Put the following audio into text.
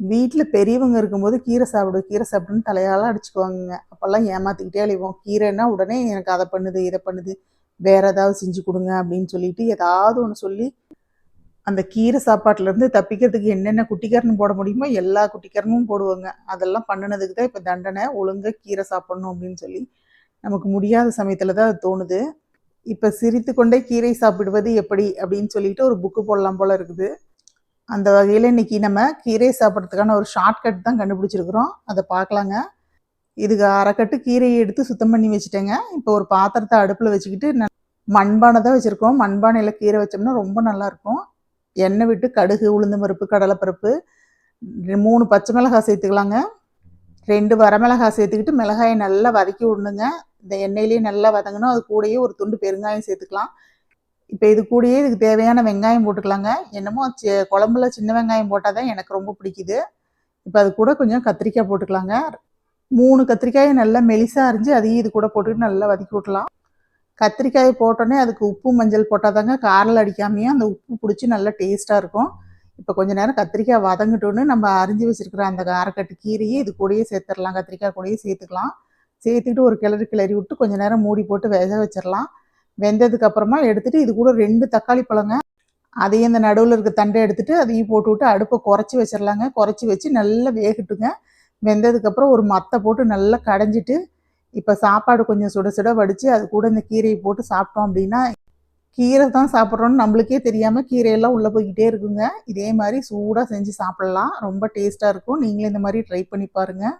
வீட்டில் பெரியவங்க இருக்கும்போது கீரை சாப்பிடு கீரை சாப்பிடுன்னு தலையால அடிச்சுக்குவாங்க அப்போல்லாம் ஏமாற்றிக்கிட்டே அழிவோம் கீரைன்னா உடனே எனக்கு அதை பண்ணுது இதை பண்ணுது வேற ஏதாவது செஞ்சு கொடுங்க அப்படின்னு சொல்லிட்டு ஏதாவது ஒன்று சொல்லி அந்த கீரை சாப்பாட்டிலேருந்து தப்பிக்கிறதுக்கு என்னென்ன குட்டிக்கரணம் போட முடியுமோ எல்லா குட்டிக்கரணமும் போடுவாங்க. அதெல்லாம் பண்ணினதுக்கு தான் இப்போ தண்டனை ஒழுங்காக கீரை சாப்பிடணும் அப்படின்னு சொல்லி நமக்கு முடியாத சமயத்தில் தான் அது தோணுது. இப்போ சிரித்து கொண்டே கீரை சாப்பிடுவது எப்படி அப்படின்னு சொல்லிட்டு ஒரு புக்கு போடலாம் போல இருக்குது. அந்த வகையில் இன்றைக்கி நம்ம கீரை சாப்பிட்றதுக்கான ஒரு ஷார்ட்கட் தான் கண்டுபிடிச்சிருக்கிறோம். அதை பார்க்கலாங்க. இதுக்கு அரைக்கட்டு கீரையை எடுத்து சுத்தம் பண்ணி வச்சுட்டேங்க. இப்போ ஒரு பாத்திரத்தை அடுப்பில் வச்சுக்கிட்டு மண்பானை தான் வச்சுருக்கோம். மண்பானையில் கீரை வச்சோம்னா ரொம்ப நல்லாயிருக்கும் எண்ணெய் விட்டு கடுகு உளுந்து பருப்பு கடலைப்பருப்பு ரெ- மூணு பச்சை மிளகாய் சேர்த்துக்கலாங்க. ரெண்டு வரமிளகாய் சேர்த்துக்கிட்டு மிளகாயை நல்லா வதக்கி விடணுங்க. இந்த எண்ணெயிலேயே நல்லா வதங்கணும். அது கூடயே ஒரு துண்டு பெருங்காயம் சேர்த்துக்கலாம். இப்போ இது கூடயே இதுக்கு தேவையான வெங்காயம் போட்டுக்கலாங்க. என்னமோ குழம்புல சின்ன வெங்காயம் போட்டால் தான் எனக்கு ரொம்ப பிடிக்குது. இப்போ அது கூட கொஞ்சம் கத்திரிக்காய் போட்டுக்கலாங்க. மூணு கத்திரிக்காயை நல்லா மெலிசாக அரிஞ்சு அதையும் இது கூட போட்டுக்கிட்டு நல்லா வதக்கி விட்டலாம். கத்திரிக்காயை போட்டோன்னே அதுக்கு உப்பு மஞ்சள் போட்டால் தாங்க காரில் அடிக்காமையே அந்த உப்பு பிடிச்சி நல்லா டேஸ்ட்டாக இருக்கும். இப்போ கொஞ்ச நேரம் கத்திரிக்காய் வதங்கிட்டோன்னு நம்ம அரிஞ்சு வச்சுருக்கிற அந்த காரக்கட்டு கீரையே இது கூடயே சேர்த்துடலாம். கத்திரிக்காய் கூடயே சேர்த்துக்கலாம். சேர்த்துக்கிட்டு ஒரு கிளறி கிளறி விட்டு கொஞ்ச நேரம் மூடி போட்டு வேக வச்சிடலாம். வெந்ததுக்கு அப்புறமா எடுத்துட்டு இது கூட ரெண்டு தக்காளி பழங்க. அதையும் இந்த நடுவில் இருக்க தண்டை எடுத்துட்டு அதையும் போட்டு விட்டு அடுப்பை குறைச்சி வச்சிடலாங்க குறைச்சி வச்சு நல்லா வேகட்டுங்க. வெந்ததுக்கப்புறம் ஒரு மத்தை போட்டு நல்லா கடைஞ்சிட்டு இப்போ சாப்பாடு கொஞ்சம் சுட சுட வடித்து அது கூட இந்த கீரையை போட்டு சாப்பிட்டோம் அப்படின்னா கீரை தான் சாப்பிட்றோன்னு நம்மளுக்கே தெரியாமல் கீரையெல்லாம் உள்ளே போய்கிட்டே இருக்குங்க. இதே மாதிரி சூடாக செஞ்சு சாப்பிட்லாம். ரொம்ப டேஸ்ட்டாக இருக்கும். நீங்களும் இந்த மாதிரி ட்ரை பண்ணி பாருங்கள்